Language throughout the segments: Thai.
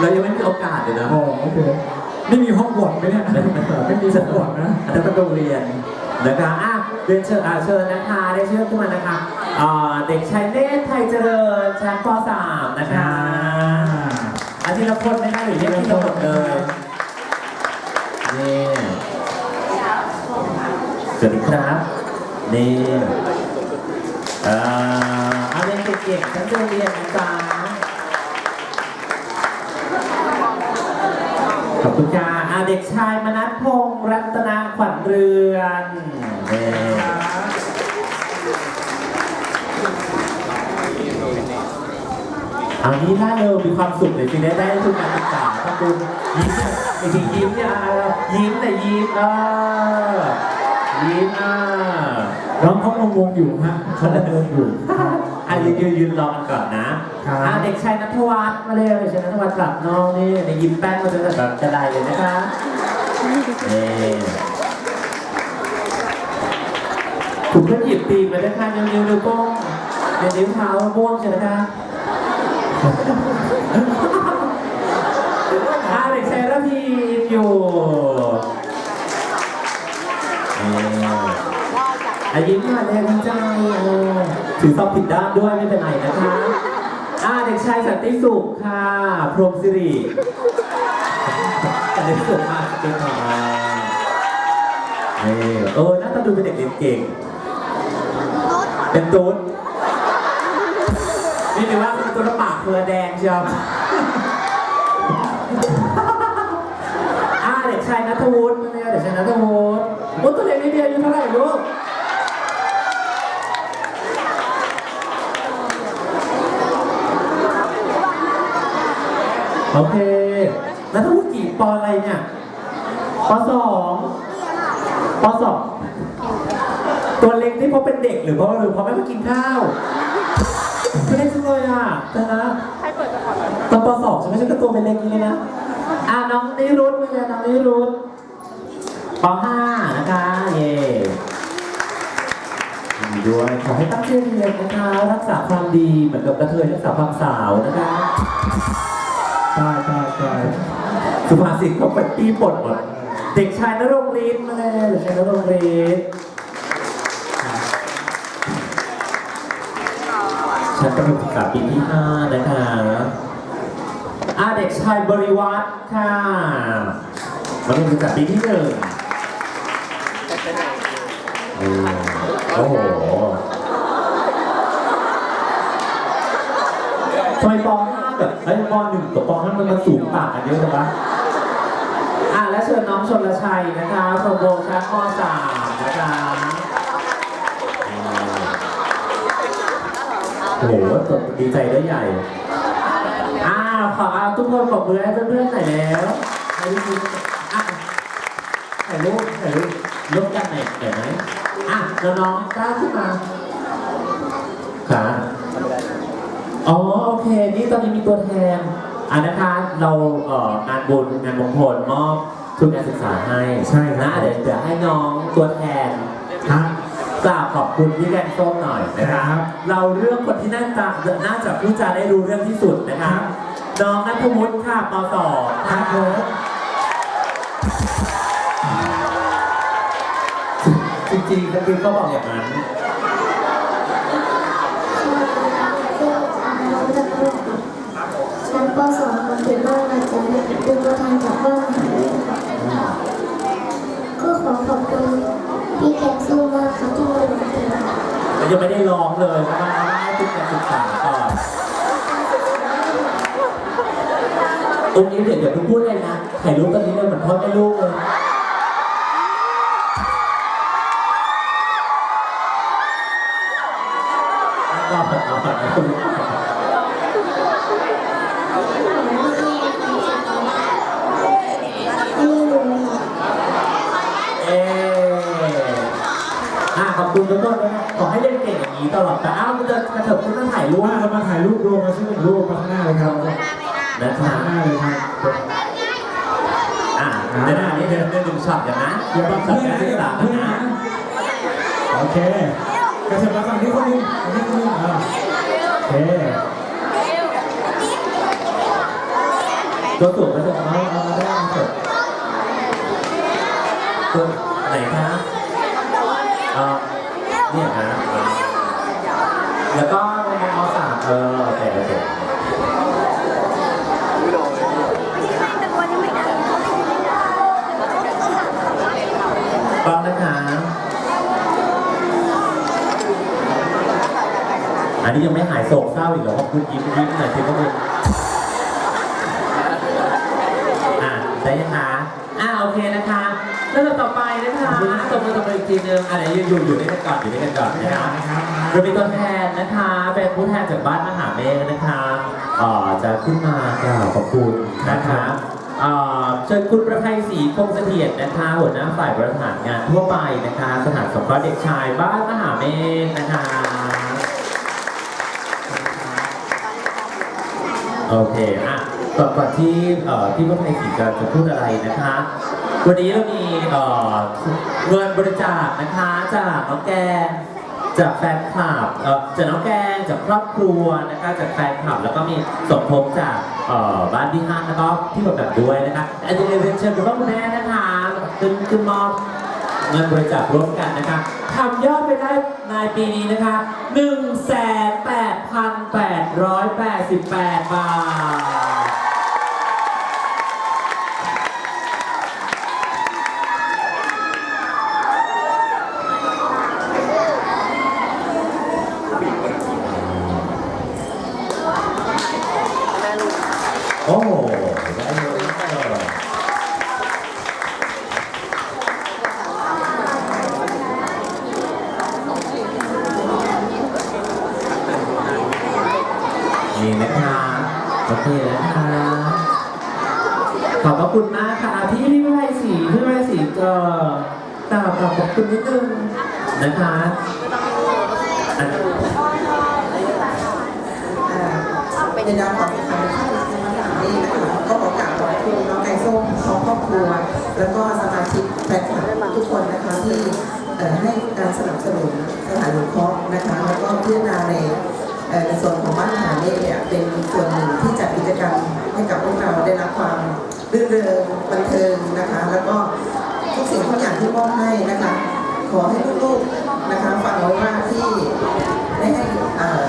เรายังไม่มีโอกาสเลยนะอ๋อโอเคไม่มีห้องบวชไหมเนี่ยไม่มีสบวชนะอันนั้นเป็นโรงเรียนนะคะอะเรียนเชิญอะเชิญนะคะได้เชิญขึ้นมานะคะอ่าเด็กชายเนตรไทยเจริญชั้นป .3 นะคะอันทีละคนนะคะหรือเรียกทีละคนเลยนี่สวัสดีครับนี่เอ่อ เอาเรียนเก่งๆฉันเรียนนะจ๊ะขอบคุณค่ะอาเด็กชายมนัสพงษ์รัตนาขวัญเรือนนี่อันนี้ล่าเริงมีความสุขเลยสิได้ได้ทุกการศึกษาขอบคุณยิ้มเนี่ยจริงๆยิ้มเนี่ยยิ้มแต่ยิ้มเออยิ้มอะน้องเขางงๆอยู่ฮะเขางงๆอยู่ะยืนยืนยืนรอกันก่อนนะครับอะเด็กชายนัทวัฒน์มาเลยเด็กชายนัทวัฒน์กลับน้องนี่ในยิ้มแป้นมาจะแบบจะได้เลยนะคะนี่ถุงเพื่อนหยิบตีนมาด้วยค่ะนิ้วนิ้วนิ้วโป้งในนิ้วเท้าม่วงใช่ไหมคะอะเด็กชายระพีอยู่นี่อ อายิ้มหน่อยเลยดีใจเออถือซอบผิดด้านด้วยไม่เป็นไรนะคะอ่าเด็กชายสันติสุขค่ะ พรหมสิริสันติสุขมากเป็นของนี่เออหน้าตาดูเป็นเด็กเรียนเก่ง เป็นตุ๊ดนี่ถือว่าเป็นตุ๊ดปากเคือแดงเชียวอ่าเด็กชายนัทวุฒิเนี่ยเด็กชายนัทวุฒิโอ้ตัวเล็กนิดเดียวอายุเท่าไหร่ลูก โอเคนัทวุฒิกี่ปออะไรเนี่ย ปสองปสองตัวเล็กที่เพราะเป็นเด็กหรือเพราะหรือเพราะไม่มากินข้าวไม่ได้จังเลยอะแต่นะตอนปสองฉันไม่ใช่ก็ตัวเป็นเล็กนี้เลยนะอะน้องนิรุตเป็นไงน้องนิรุตปห้านะคะเย่ดีด้วยขอให้ตั้งใจเรียนนะคะรักษาความดีเหมือนกับกระเทยรักษาความสาวนะคะใช่ใช่ใช่สุภาษิตเขาเป็นปีปดหมด เด็กชายนรงค์ฤทธิ์มาเลยเด็กชายนรงค์ฤทธิ์ชั้นประถมศึกษาปีที่ห้านะคะอาเด็กชายบริวัตรค่ะมัธยมศึกษาปีที่หนึ่งอืมโอ้โหทำไมป .5 แบบไอ้ยป .1 กับป .5 มันมันสูงต่างกันเยอะจังวะอะ และเชิญน้องชนลชัยนะคะโปรโมชั่นม .3 นะคะอืมโอ้โหตบดีใจได้ใหญ่ อ้าวขอเอาทุกคนปรบมือให้เพื่อนๆหน่อยแล้วให้ทุกคนอะถ่ายรูปถ่ายรูปรูปกันหน่อยเห็นไหมอะแล้วน้องกล้าขึ้นมาค่ะอ๋อโอเค นี่ตอนนี้มีตัวแทนอะนะคะ เราเอ่องานบุญงานมงคลมอบ ทุนการศึกษาให้ใช่ครันะบเดี๋ยวเดี๋ยวให้น้องตัวแทนฮะกราบขอบคุณพี่แกงส้มหน่อยนะคครัรับ บ เราเลือกคนที่น่าจะน่าจะพูดจาได้รู้เรื่องที่สุดนะครับน้องนัทวุฒิค่ะป .2 ครับผมจริงๆก็คือก็บอกอย่างนั้น ชั้นป .2 ของเป็นบ้านอาจารย์เป็นตัวแทนจากบ้านมหาวิทยาลัย ก็ขอขอบคุณพี่แกงส้มากครับที่มาดูเรายังไม่ได้ร้องเลยเพราะว่าให้ทุกการศึกษาก่อนตรงนี้เดี๋ยวเดี๋ยวเพิ่งพูดเลยนะถ่ายรูปตอนนี้เลยเหมือนพ่อแม่ลูกเลยเอาก่อนเอาก่อนเอาก่อน เออ อะขอบคุณทุกคนนะขอให้เล่นเก่งอย่างนี้ตลอดแต่อ้าวมันจะกระเถิบขึ้นมาถ่ายรูปว่าเรามาถ่ายรูปรวมมาสักหนึ่งรูปมาข้างหน้าเลยครับนะคะข้างหน้าเลยครับอะเดี๋ยวนะนี่เดี๋ยวเดี๋ยวดึงช็อตกันนะอย่าบังช็อตเพื่อนการนะศึอกย่าษาบังเพื่อนนะนะโอเคกระเถิบมาฝั่งนี้คนหนึงฝั่งนี้คนหนึงอ่าโอเคตัวสูงก็จะเอาเอาเอาได้เถอะตัวไหนคะเอ่อ เนี่ยนะแล้วก็มมสามเออโอเคโอเคฟังนะคะอันนี้ยังไม่หายโศกเศร้าอีกเหรอว่าคุณยิ้มยิ้มหน่อยสิพวกคุณอะได้ยังคะอะโอเคนะคะแล้วต่อไปนะคะตบมือตบมืออีก ทีนึงอะไรอยู่อยู่อยู่ด้วยกันก่อนอยู่ด้วยกันก่อนนะคะเรามีตัวแทนนะคะ เป็นผู้แทนจากบ้านมหาเมฆนะคะเอ่อจะขึ้นมากล่าวขอบคุณนะคะเอ่อเชิญคุณประภัยศรีคงเสถียรนะคะ หัวหน้าฝ่ายบริหารงานทั่วไปนะคะ สถานสงเคราะห์เด็กชายบ้านมหาเมฆนะคะโอเคอะก่อนก่อนที่เอ่อที่พระไทยศรีจะจะพูดอะไรนะคะ วันนี้เรามีเอ่อเงินบริจาคนะคะจากน้องแกนจากแฟนคลับเอ่อจากน้องแกนจากครอบครัวนะคะจากแฟนคลับแล้วก็มีสมทบจากเอ่อบ้านที่ห้างแล้วก็ที่แบบแบบด้วยนะคะอาจจะเรียนเชิญคุณพ่อคุณแม่นะคะขึ้นขึ้นมอบเงินบริจาคร่วมกันนะคะทำยอดไปได้ในปีนี้นะคะ1 8 8 8 8บาท โอ้โหได้เยอะมากเลย นี่นะคะโอเคนะคะขอบพระคุณมากค่ะพี่พี่วิไลศรีพี่วิไลศรีก็กล่าวขอบคุณนิดนึงนะคะอันในนามของทางท่านนี่นะคะก็ขอกราบขอบคุณน้องไก่ส้มพร้อมครอบครัว แล้วก็สมาชิกแฟนคลับทุกคนนะคะที่ให้การสนับสนุนสถานสงเคราะห์นะคะแล้วก็พิจารณาใน ในส่วนของบ้านหาเมฆเนี่ยเป็นส่วนหนึ่งที่จัดกิจกรรมให้กับพวกเราได้รับความรื่นเริงบันเทิงนะคะ แล้วก็ทุกสิ่งทุกอย่างที่มอบให้นะคะ ขอให้ลูกๆนะคะฟังไว้ว่าที่ได้ให้เอ่อ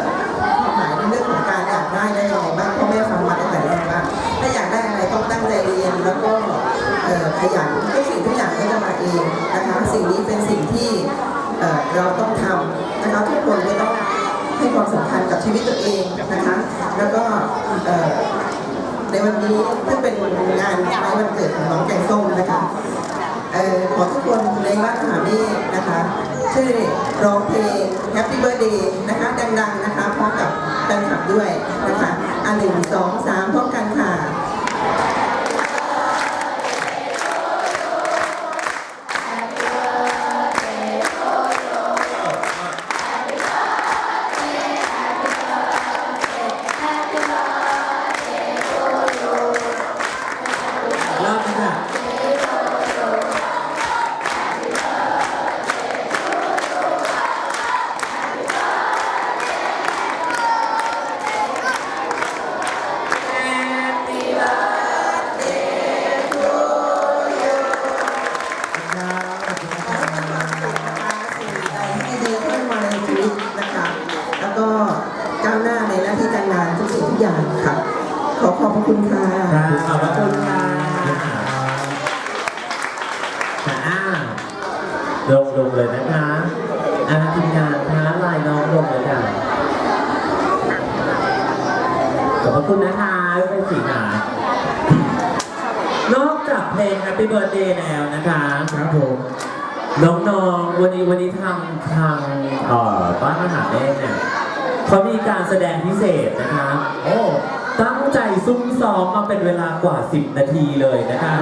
ความหมายในเรื่องของการอยากได้ได้ยังไงบ้างพ่อแม่ฟังมาตั้งแต่แรกว่าถ้าอยากได้อะไรต้องตั้งใจเรียนแล้วก็เอ่อขยันทุกสิ่งทุกอย่างก็จะมาเองนะคะ สิ่งนี้เป็นสิ่งที่เอ่อเราต้องทำนะคะทุกคนก็ต้อง ให้ความสำคัญกับชีวิตตัวเองนะคะ แล้วก็ในวันนี้ซึ่งเป็นงานคล้ายวันเกิดของน้องแกงส้มนะคะเอ่อขอทุกคนในบ้านมหาเมฆนะคะช่วยร้องเพลง Happy Birthday นะคะ ดังๆนะคะพร้อมกับแฟนคลับด้วยนะคะอันหนึ่งสองสามพร้อมกัน ค่ะขอบคุณค่ะอ่าลงลงเลยนะคะอาทีมงานท้าลายน้องลงเลยค่ะขอบคุณนะคะเป็นสีหนานอกจากเพลง Happy Birthday แล้วนะคะครับผมน้องๆ วันนี้วันนี้ทางทางเอ่อบ้านมหาเมฆเนี่ยเขามีการแสดงพิเศษนะคะ โอ้ ตั้งใจซุ่มซ้อมมาเป็นเวลากว่า 10 นาทีเลยนะคะ